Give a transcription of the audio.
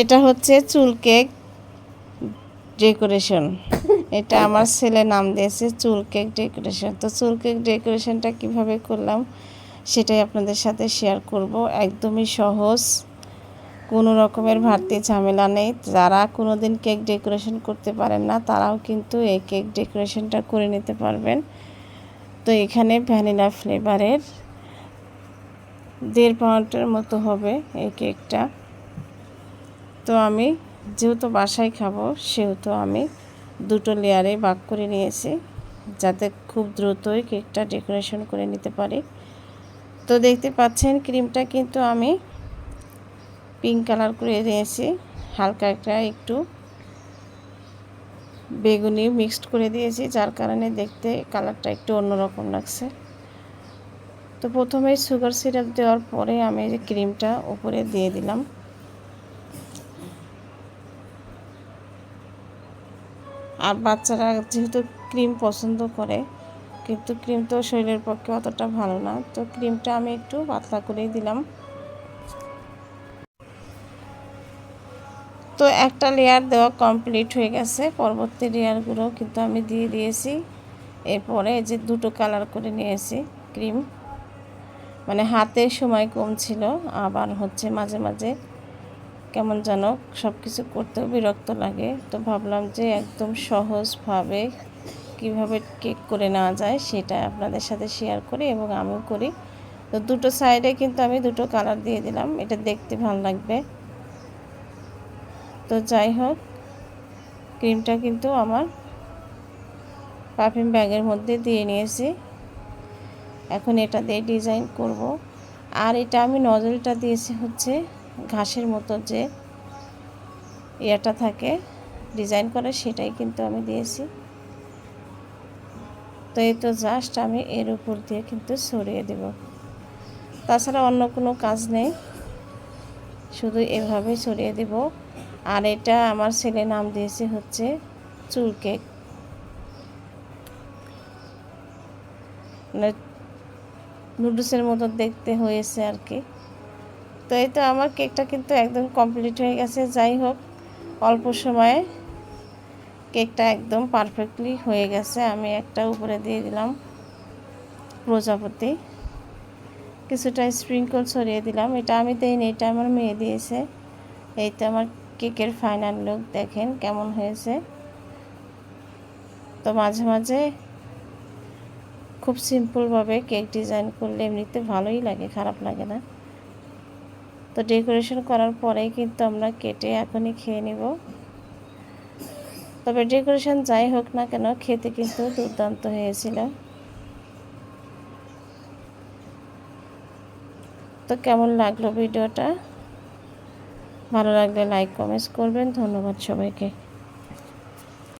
এটা হচ্ছে চুল কেক ডেকোরেশন। এটা আমার ছেলে নাম দিয়েছে চুল কেক ডেকোরেশন। তো চুল কেক ডেকোরেশনটা কীভাবে করলাম সেটাই আপনাদের সাথে শেয়ার করব। একদমই সহজ, কোনো রকমের ভারতী ঝামেলা নেই। যারা কোনো দিন কেক ডেকোরেশন করতে পারেন না, তারাও কিন্তু এই কেক ডেকোরেশনটা করে নিতে পারবেন। তো এখানে ভ্যানিলা ফ্লেভারের দেড় পাউন্ডের মতো হবে এই কেকটা। তো আমি, যেহেতু বাসায় খাব, সেহেতু আমি দুটো লেয়ারে ভাগ করে নিয়েছি, যাতে খুব দ্রুতই কেকটা ডেকোরেশন করে নিতে পারি। তো দেখতে পাচ্ছেন, ক্রিমটা কিন্তু আমি পিঙ্ক কালার করে দিয়েছি হালকা একটা একটু বেগুনি মিক্সড করে দিয়েছি, যার কারণে দেখতে কালারটা একটু অন্যরকম লাগছে। তো প্রথমে সুগার সিরাপ দেওয়ার পরে আমি যে ক্রিমটা উপরে দিয়ে দিলাম। আর বাচ্চারা যেহেতু ক্রিম পছন্দ করে, কিন্তু ক্রিম তো শরীরের পক্ষে অতটা ভালো না। তো ক্রিমটা আমি একটু পাতলা করেই দিলাম। তো একটা লেয়ার দেওয়া কমপ্লিট হয়ে গেছে। পরবর্তী লেয়ারগুলো কিন্তু আমি দিয়ে দিয়েছি। এরপরে যে দুটো কালার করে নিয়েছি ক্রিম। মানে হাতে সময় কম ছিল, আবার হচ্ছে মাঝে মাঝে কেমন যেন সব কিছু করতেও বিরক্ত লাগে। তো ভাবলাম যে একদম সহজভাবে কীভাবে কেক করে নেওয়া যায় সেটা আপনাদের সাথে শেয়ার করি এবং আমিও করি। তো দুটো সাইডে কিন্তু আমি দুটো কালার দিয়ে দিলাম, এটা দেখতে ভালো লাগবে। তো যাই হোক ক্রিমটা কিন্তু আমার পারফিউম ব্যাগের মধ্যে দিয়ে নিয়েছি। এখন এটা দিয়ে ডিজাইন করব। আর এটা আমি নজলটা দিয়েছি হচ্ছে ঘাসের মতো যে ইয়েটা থাকে, ডিজাইন করে সেটাই কিন্তু আমি দিয়েছি। তো এই তো জাস্ট আমি এর উপর দিয়ে কিন্তু সরিয়ে দেব। তাছাড়া অন্য কোনো কাজ নেই, শুধু এভাবে সরিয়ে দেব। আর এটা আমার ছেলে নাম দিয়েছে হচ্ছে চুল কেক। মানে নুডলসের মতো দেখতে হয়েছে আর কি। তো এই তো আমার কেকটা কিন্তু একদম কমপ্লিট হয়ে গেছে। যাই হোক, অল্প সময়ে কেকটা একদম পারফেক্টলি হয়ে গেছে। আমি একটা উপরে দিয়ে দিলাম প্রজাপতি। কিছুটা স্প্রিঙ্কল ছড়িয়ে দিলাম। এটা আমি দিইনি, এটা আমার মেয়ে দিয়েছে। এই তো আমার কেকের ফাইনাল লুক দেখেন কেমন হয়েছে। তো মাঝে মাঝে খুব সিম্পলভাবে কেক ডিজাইন করলে এমনিতে ভালোই লাগে, খারাপ লাগে না। তো ডেকোরেশন করার পরেই কিন্তু আমরা কেটে এখনই খেয়ে নিব। তবে ডেকোরেশন যাই হোক না কেন, খেতে কিন্তু দুর্দান্ত হয়েছিল। তো কেমন লাগল ভিডিওটা? ভালো লাগলে লাইক কমেন্টস করবেন। ধন্যবাদ সবাইকে।